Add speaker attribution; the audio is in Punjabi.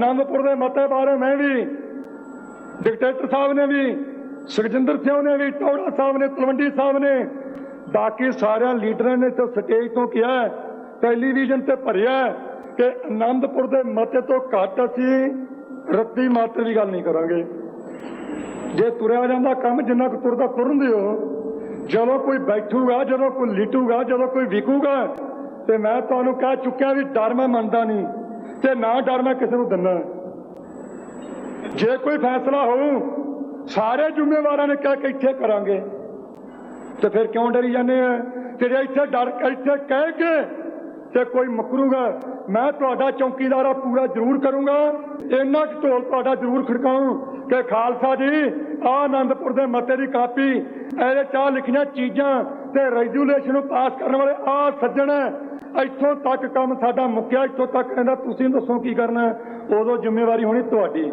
Speaker 1: ਆਨੰਦਪੁਰ ਦੇ ਮਤੇ ਬਾਰੇ ਮੈਂ ਵੀ, ਡਿਕਟੇਟਰ ਸਾਹਿਬ ਨੇ ਵੀ, ਸੁਖਜਿੰਦਰ ਸਿੰਘ ਨੇ ਵੀ, ਟੌੜਾ ਸਾਹਿਬ ਨੇ, ਤਲਵੰਡੀ ਸਾਹਿਬ ਨੇ, ਬਾਕੀ ਸਾਰਿਆਂ ਲੀਡਰਾਂ ਨੇ ਤੇ ਸਟੇਜ ਤੋਂ ਕਿਹਾ ਟੈਲੀਵਿਜ਼ਨ ਤੇ ਭਰਿਆ ਕਿ ਆਨੰਦਪੁਰ ਦੇ ਮਤੇ ਤੋਂ ਘੱਟ ਅਸੀਂ ਰੱਤੀ ਮਾਤਰ ਦੀ ਗੱਲ ਨਹੀਂ ਕਰਾਂਗੇ। ਜੇ ਤੁਰਿਆ ਜਾਂਦਾ ਕੰਮ ਜਿੰਨਾ ਕੁ ਤੁਰਦਾ ਤੁਰਨ ਦਿਓ, ਜਦੋਂ ਕੋਈ ਬੈਠੂਗਾ, ਜਦੋਂ ਕੋਈ ਲਿਟੂਗਾ, ਜਦੋਂ ਕੋਈ ਵਿਕੂਗਾ, ਤੇ ਮੈਂ ਤੁਹਾਨੂੰ ਕਹਿ ਚੁੱਕਿਆ ਵੀ ਡਰ ਮੈਂ ਮੰਨਦਾ ਨਹੀਂ। ਤੇ ਨਾ ਡਰ ਮੈਂ ਕਿਸੇ ਨੂੰ ਦਿੰਦਾ। ਜੇ ਕੋਈ ਫੈਸਲਾ ਹੋਊ, ਸਾਰੇ ਜ਼ਿੰਮੇਵਾਰਾਂ ਨੇ ਕਹਿ ਕੇ ਇੱਥੇ ਕਰਾਂਗੇ। ਤੇ ਫਿਰ ਕਿਉਂ ਡਰੀ ਜਾਂਦੇ ਆ? ਤੇ ਜੇ ਇੱਥੇ ਡਰ ਇੱਥੇ ਕਹਿ ਕੇ ਤੇ ਕੋਈ ਮੁਕਰੂਗਾ, ਮੈਂ ਤੁਹਾਡਾ ਚੌਕੀਦਾਰਾ ਪੂਰਾ ਜ਼ਰੂਰ ਕਰੂੰਗਾ। ਇੰਨਾ ਕੁ ਢੋਲ ਤੁਹਾਡਾ ਜ਼ਰੂਰ ਖੜਕਾਉਂ ਕਿ ਖਾਲਸਾ ਜੀ ਆ ਆਨੰਦਪੁਰ ਦੇ ਮਤੇ ਦੀ ਕਾਪੀ, ਇਹਦੇ ਚਾਹ ਲਿਖੀਆਂ ਚੀਜ਼ਾਂ ਤੇ ਰੈਜੂਲੇਸ਼ਨ ਨੂੰ ਪਾਸ ਕਰਨ ਵਾਲੇ ਆ ਸੱਜਣ ਇੱਥੋਂ ਤੱਕ ਕੰਮ ਸਾਡਾ ਮੁੱਕਿਆ, ਇੱਥੋਂ ਤੱਕ ਕਹਿੰਦਾ, ਤੁਸੀਂ ਦੱਸੋ ਕੀ ਕਰਨਾ ਉਦੋਂ ਜ਼ਿੰਮੇਵਾਰੀ ਹੋਣੀ ਤੁਹਾਡੀ।